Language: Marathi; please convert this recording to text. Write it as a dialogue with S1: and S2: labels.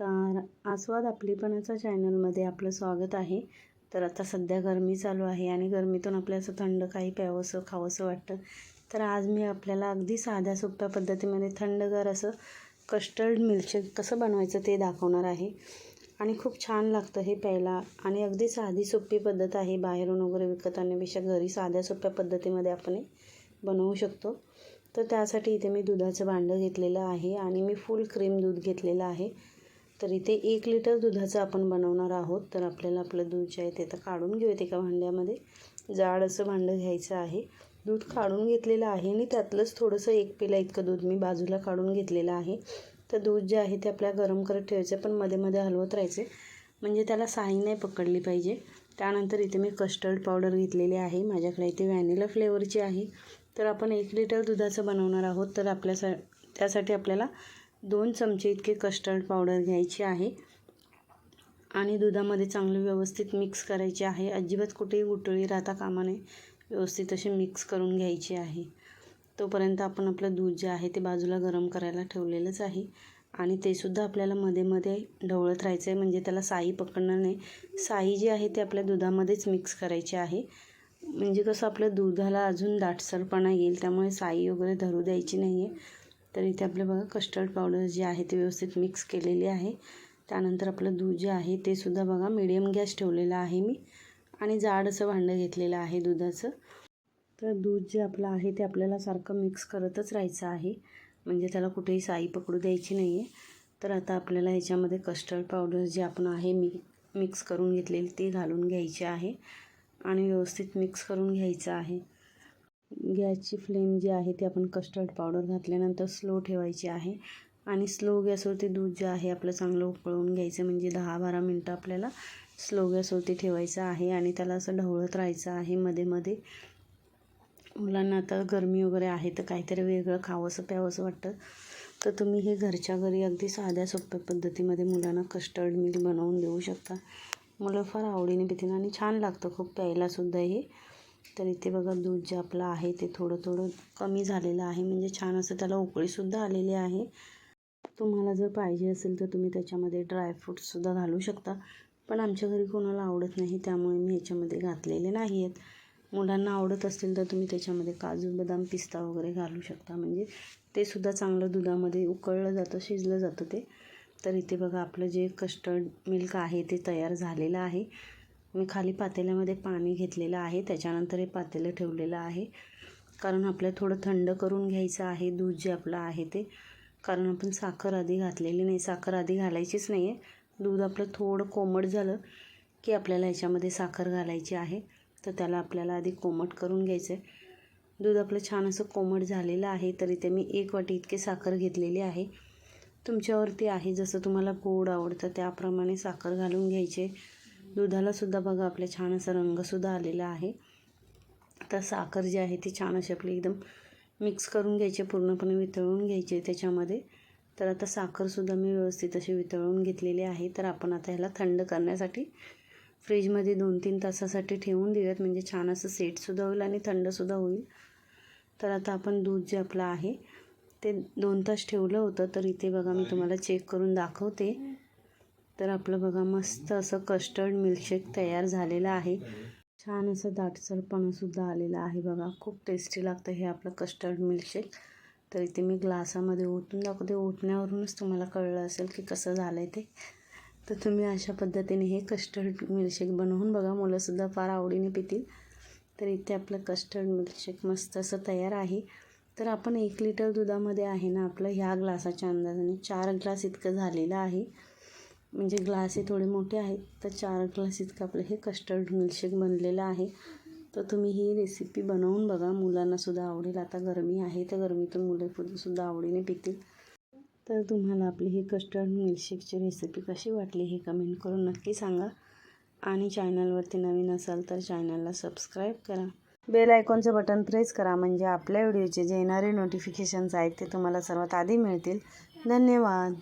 S1: नमस्कार. आस्वाद आपलीपणाचा चॅनलमध्ये आपलं स्वागत आहे. तर आता सध्या गरमी चालू आहे आणि गरमीतून आपल्या असं थंड काही प्यावंसं खावंसं वाटतं. तर आज मी आपल्याला अगदी साध्या सोप्या पद्धतीमध्ये थंडगार असं कस्टर्ड मिल्कशेक कसं बनवायचं ते दाखवणार आहे. आणि खूप छान लागतं हे प्यायला. आणि अगदी साधी सोपी पद्धत आहे. बाहेरून वगैरे विकत आणण्यापेक्षा घरी साध्या सोप्या पद्धतीमध्ये आपण हे बनवू शकतो. तर त्यासाठी इथे मी दुधाचं भांडं घेतलेलं आहे आणि मी फुल क्रीम दूध घेतलेलं आहे. तर इथे एक लिटर दुधाचं आपण बनवणार आहोत. तर आपल्याला आपलं दूध जे आहे ते तर काढून घेऊयात एका भांड्यामध्ये. जाड असं भांडं घ्यायचं आहे. दूध काढून घेतलेलं आहे आणि त्यातलंच थोडंसं एक पिला इतकं दूध मी बाजूला काढून घेतलेलं आहे. तर दूध जे आहे ते आपल्याला गरम करत ठेवायचं पण मध्ये मध्ये हलवत राहायचे. म्हणजे त्याला साई नाही पकडली पाहिजे. त्यानंतर इथे मी कस्टर्ड पावडर घेतलेली आहे. माझ्याकडे इथे व्हॅनिला फ्लेवरची आहे. तर आपण एक लिटर दुधाचं बनवणार आहोत. तर आपल्यासा त्यासाठी आपल्याला दोन चमचे इतके कस्टर्ड पावडर घ्यायची आहे. आणि दुधामध्ये चांगलं व्यवस्थित मिक्स करायचे आहे. अजिबात कुठेही गुटळी राहता कामा नये. व्यवस्थित असे मिक्स करून घ्यायचे आहे. तोपर्यंत आपण आपलं दूध जे आहे ते बाजूला गरम करायला ठेवलेलंच आहे. आणि ते सुद्धा आपल्याला मध्ये मध्ये ढवळत राहायचं आहे म्हणजे त्याला साई पकडणार नाही. साई जी आहे ते आपल्या दुधामध्येच मिक्स करायची आहे. म्हणजे कसं आपलं दुधाला अजून दाटसरपणा येईल. त्यामुळे साई वगैरे धरू द्यायची नाही आहे तर इथे आपलं बघा कस्टर्ड पावडर जे आहे ते व्यवस्थित मिक्स केलेली आहे. त्यानंतर आपलं दूध जे आहे ते सुद्धा बघा मिडियम गॅस ठेवलेला आहे मी. आणि जाड असं भांडं घेतलेलं आहे दुधाचं. तर दूध जे आपलं आहे ते आपल्याला सारखं मिक्स करतच राहायचं आहे. म्हणजे त्याला कुठेही साई पकडू द्यायची नाही आहे तर आता आपल्याला ह्याच्यामध्ये कस्टर्ड पावडर जे आपण आहे मी मिक्स करून घेतलेली ती घालून घ्यायची आहे. आणि व्यवस्थित मिक्स करून घ्यायचं आहे. गॅसची फ्लेम जी आहे ती आपण कस्टर्ड पावडर घातल्यानंतर स्लो ठेवायची आहे. आणि स्लो गॅसवरती दूध जे आहे आपलं चांगलं उकळवून घ्यायचं म्हणजे दहा बारा मिनटं आपल्याला स्लो गॅसवरती ठेवायचं आहे आणि त्याला असं ढवळत राहायचं आहे मध्ये मध्ये. मुलांना आता गरमी वगैरे आहे तर काहीतरी वेगळं खावंसं प्यावंसं वाटतं. तर तुम्ही हे घरच्या घरी अगदी साध्या सोप्या पद्धतीमध्ये मुलांना कस्टर्ड मिल्क बनवून देऊ शकता. मुलं फार आवडीने पितील आणि छान लागतं खूप प्यायलासुद्धा हे. तर इथे बघा दूध जे आपलं आहे ते थोडं थोडं कमी झालेलं आहे. म्हणजे छान असं त्याला उकळीसुद्धा आलेली आहे. तुम्हाला जर पाहिजे असेल तर तुम्ही त्याच्यामध्ये ड्रायफ्रूट्ससुद्धा घालू शकता. पण आमच्या घरी कोणाला आवडत नाही त्यामुळे मी ह्याच्यामध्ये घातलेले नाही आहेत मुलांना आवडत असतील तर तुम्ही त्याच्यामध्ये काजू बदाम पिस्ता वगैरे घालू शकता. म्हणजे ते सुद्धा चांगलं दुधामध्ये उकळलं जातं शिजलं जातं ते. तर इथे बघा आपलं जे कस्टर्ड मिल्क आहे ते तयार झालेलं आहे. मी खाली पातेल्यामध्ये पाणी घेतलेलं आहे. त्याच्यानंतर हे पातेलं ठेवलेलं आहे. कारण आपल्याला थोडं थंड करून घ्यायचं आहे. दूध जे आपलं आहे ते. कारण आपण साखर आधी घातलेली नाही. साखर आधी घालायचीच नाही आहे दूध आपलं थोडं कोमट झालं की आपल्याला ह्याच्यामध्ये साखर घालायची आहे. तर त्याला आपल्याला आधी कोमट करून घ्यायचं आहे दूध आपलं छान असं कोमट झालेलं आहे. तर इथे मी एक वाटी इतके साखर घेतलेली आहे. तुमच्यावरती आहे. जसं तुम्हाला गोड आवडतं त्याप्रमाणे साखर घालून घ्यायचे. दुधालासुद्धा बघा आपल्या छान असा रंगसुद्धा आलेला आहे. आता साखर जी आहे ती छान अशी आपली एकदम मिक्स करून घ्यायचे पूर्णपणे वितळून घ्यायचे त्याच्यामध्ये. तर आता साखरसुद्धा मी व्यवस्थित अशी वितळून घेतलेली आहे. तर आपण आता ह्याला थंड करण्यासाठी फ्रीजमध्ये दोन तीन तासासाठी ठेवून देऊयात. म्हणजे छान असं सेटसुद्धा होईल आणि थंडसुद्धा होईल. तर आता आपण दूध जे आपलं आहे ते दोन तास ठेवलं होतं. तर इथे बघा मी तुम्हाला चेक करून दाखवते. तर आपलं बघा मस्त असं कस्टर्ड मिल्कशेक तयार झालेलं आहे. छान असं दाटसरपणासुद्धा आलेलं आहे बघा. खूप टेस्टी लागतं हे आपलं कस्टर्ड मिल्कशेक तर इथे मी ग्लासामध्ये ओतून दाखवते. ओतण्यावरूनच तुम्हाला कळलं असेल की कसं झालं आहे ते. तर तुम्ही अशा पद्धतीने हे कस्टर्ड मिल्कशेक बनवून बघा. मुलंसुद्धा फार आवडीने पितील. तर इथे आपलं कस्टर्ड मिल्कशेक मस्त असं तयार आहे. तर आपण एक लिटर दुधामध्ये आहे ना आपलं ह्या ग्लासाच्या अंदाजाने चार ग्लास इतकं झालेलं आहे. म्हणजे ग्लास हे थोडे मोठे आहेत तर चार ग्लास इतकं आपलं हे कस्टर्ड मिल्कशेक बनलेलं आहे. तर तुम्ही ही रेसिपी बनवून बघा. मुलांनासुद्धा आवडेल. आता गरमी आहे तर गरमीतून मुले सुद्धा आवडीने पितील तर तुम्हाला आपली ही कस्टर्ड मिल्कशेकची रेसिपी कशी वाटली हे कमेंट करून नक्की सांगा. आणि चॅनलवरती नवीन असाल तर चॅनलला सबस्क्राईब करा. बेल आयकॉनचं बटन प्रेस करा. म्हणजे आपल्या व्हिडिओचे जे येणारे नोटिफिकेशन्स आहेत ते तुम्हाला सर्वात आधी मिळतील. धन्यवाद.